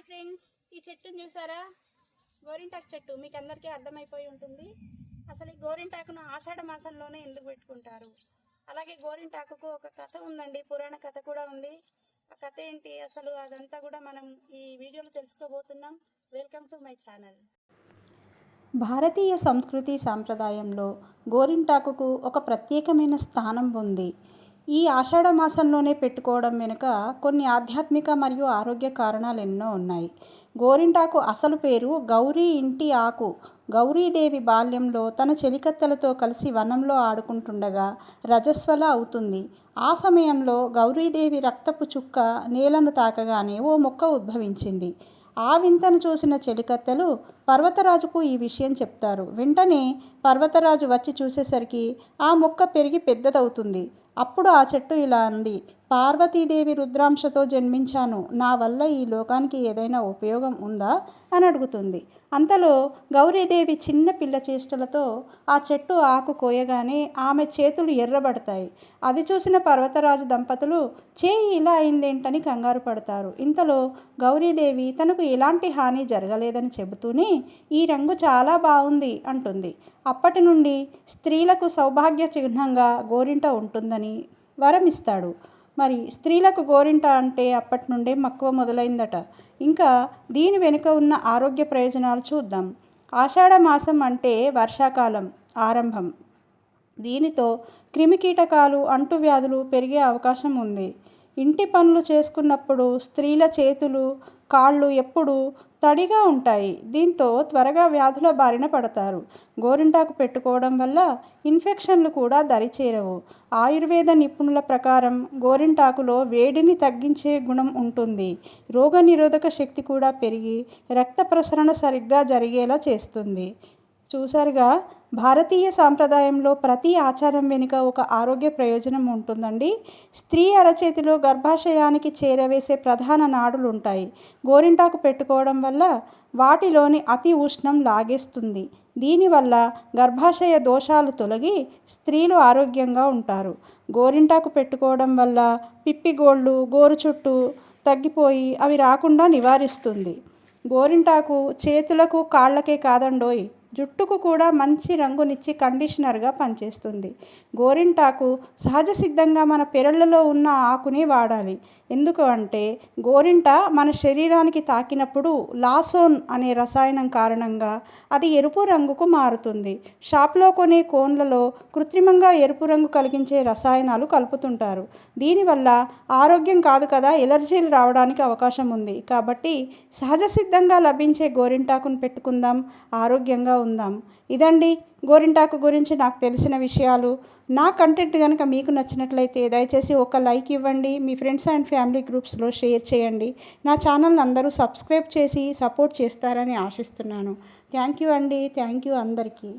Hi friends ఈ చెట్టును చూసారా? గోరింటాకు చెట్టు మీకు అందరికీ అర్థమైపోయి ఉంటుంది. అసలు ఈ గోరింటాకును ఆషాఢ మాసంలోనే ఎందుకు పెట్టుకుంటారు? అలాగే గోరింటాకుకు ఒక కథ ఉందండి పురాణ కథ కూడా ఉంది. ఆ కథ ఏంటి? అసలు అదంతా కూడా మనం ఈ వీడియోలో తెలుసుకోబోతున్నాం. Welcome to my channel. భారతీయ సంస్కృతి సాంప్రదాయంలో గోరింటాకుకు ఒక ప్రత్యేకమైన స్థానం ఉంది. ఈ ఆషాఢ మాసంలోనే పెట్టుకోవడం వెనుక కొన్ని ఆధ్యాత్మిక మరియు ఆరోగ్య కారణాలు ఎన్నో ఉన్నాయి. గోరింటాకు అసలు పేరు గౌరీ ఇంటి ఆకు. గౌరీదేవి బాల్యంలో తన చెలికత్తెలతో కలిసి వనంలో ఆడుకుంటుండగా రజస్వల అవుతుంది. ఆ సమయంలో గౌరీదేవి రక్తపు చుక్క నేలను తాకగానే ఓ మొక్క ఉద్భవించింది. ఆ వింతను చూసిన చెలికత్తెలు పర్వతరాజుకు ఈ విషయం చెప్తారు. వెంటనే పర్వతరాజు వచ్చి చూసేసరికి ఆ మొక్క పెరిగి పెద్దదవుతుంది. అప్పుడు ఆ చెట్టు ఇలా అంది. పార్వతీదేవి రుద్రాంశతో జన్మించాను. నా వల్ల ఈ లోకానికి ఏదైనా ఉపయోగం ఉందా? అని అడుగుతుంది. అంతలో గౌరీదేవి చిన్న పిల్ల చేష్టలతో ఆ చెట్టు ఆకు కోయగానే ఆమె చేతులు ఎర్రబడతాయి. అది చూసిన పర్వతరాజు దంపతులు చేయి ఇలా అయిందేంటని కంగారు పడతారు. ఇంతలో గౌరీదేవి తనకు ఎలాంటి హాని జరగలేదని చెబుతూనే ఈ రంగు చాలా బాగుంది అంటుంది. అప్పటి నుండి స్త్రీలకు సౌభాగ్య చిహ్నంగా గోరింట ఉంటుందని వరమిస్తాడు. మరి స్త్రీలకు గోరింట అంటే అప్పటి నుండే మక్కువ మొదలైందట. ఇంకా దీని వెనుక ఉన్న ఆరోగ్య ప్రయోజనాలు చూద్దాం. ఆషాఢ మాసం అంటే వర్షాకాలం ఆరంభం. దీనితో క్రిమికీటకాలు అంటువ్యాధులు పెరిగే అవకాశం ఉంది. ఇంటి పనులు చేసుకున్నప్పుడు స్త్రీల చేతులు కాళ్ళు ఎప్పుడూ తడిగా ఉంటాయి. దీంతో త్వరగా వ్యాధుల బారిన పడతారు. గోరింటాకు పెట్టుకోవడం వల్ల ఇన్ఫెక్షన్లు కూడా దరిచేరవు. ఆయుర్వేద నిపుణుల ప్రకారం గోరింటాకులో వేడిని తగ్గించే గుణం ఉంటుంది. రోగనిరోధక శక్తి కూడా పెరిగి రక్త ప్రసరణ సరిగ్గా జరిగేలా చేస్తుంది. చూసారుగా భారతీయ సాంప్రదాయంలో ప్రతి ఆచారం వెనుక ఒక ఆరోగ్య ప్రయోజనం ఉంటుందండి. స్త్రీ అరచేతిలో గర్భాశయానికి చేరవేసే ప్రధాన నాడులు ఉంటాయి గోరింటాకు పెట్టుకోవడం వల్ల వాటిలోని అతి ఉష్ణం లాగేస్తుంది. దీనివల్ల గర్భాశయ దోషాలు తొలగి స్త్రీలు ఆరోగ్యంగా ఉంటారు. గోరింటాకు పెట్టుకోవడం వల్ల పిప్పిగోళ్ళు గోరు చుట్టూ తగ్గిపోయి అవి రాకుండా నివారిస్తుంది. గోరింటాకు చేతులకు కాళ్ళకే కాదండోయ్. జుట్టుకు కూడా మంచి రంగునిచ్చి కండిషనర్గా పనిచేస్తుంది. గోరింటాకు సహజ సిద్ధంగా మన పెరళ్ళలో ఉన్న ఆకుని వాడాలి. ఎందుకు అంటే గోరింట మన శరీరానికి తాకినప్పుడు లాసోన్ అనే రసాయనం కారణంగా అది ఎరుపు రంగుకు మారుతుంది. షాప్లో కొనే కోన్లలో కృత్రిమంగా ఎరుపు రంగు కలిగించే రసాయనాలు కలుపుతుంటారు. దీనివల్ల ఆరోగ్యం కాదు కదా ఎలర్జీలు రావడానికి అవకాశం ఉంది. కాబట్టి సహజ సిద్ధంగా లభించే గోరింటాకును పెట్టుకుందాం. ఆరోగ్యంగా ఉందాం. ఇదండి గోరింటాకు గురించి నాకు తెలిసిన విషయాలు. నా కంటెంట్ కనుక మీకు నచ్చినట్లయితే దయచేసి ఒక లైక్ ఇవ్వండి. మీ ఫ్రెండ్స్ అండ్ ఫ్యామిలీ గ్రూప్స్లో షేర్ చేయండి. నా ఛానల్ అందరూ సబ్స్క్రైబ్ చేసి సపోర్ట్ చేస్తారని ఆశిస్తున్నాను. థ్యాంక్ యూ అండి. థ్యాంక్ యూ అందరికీ.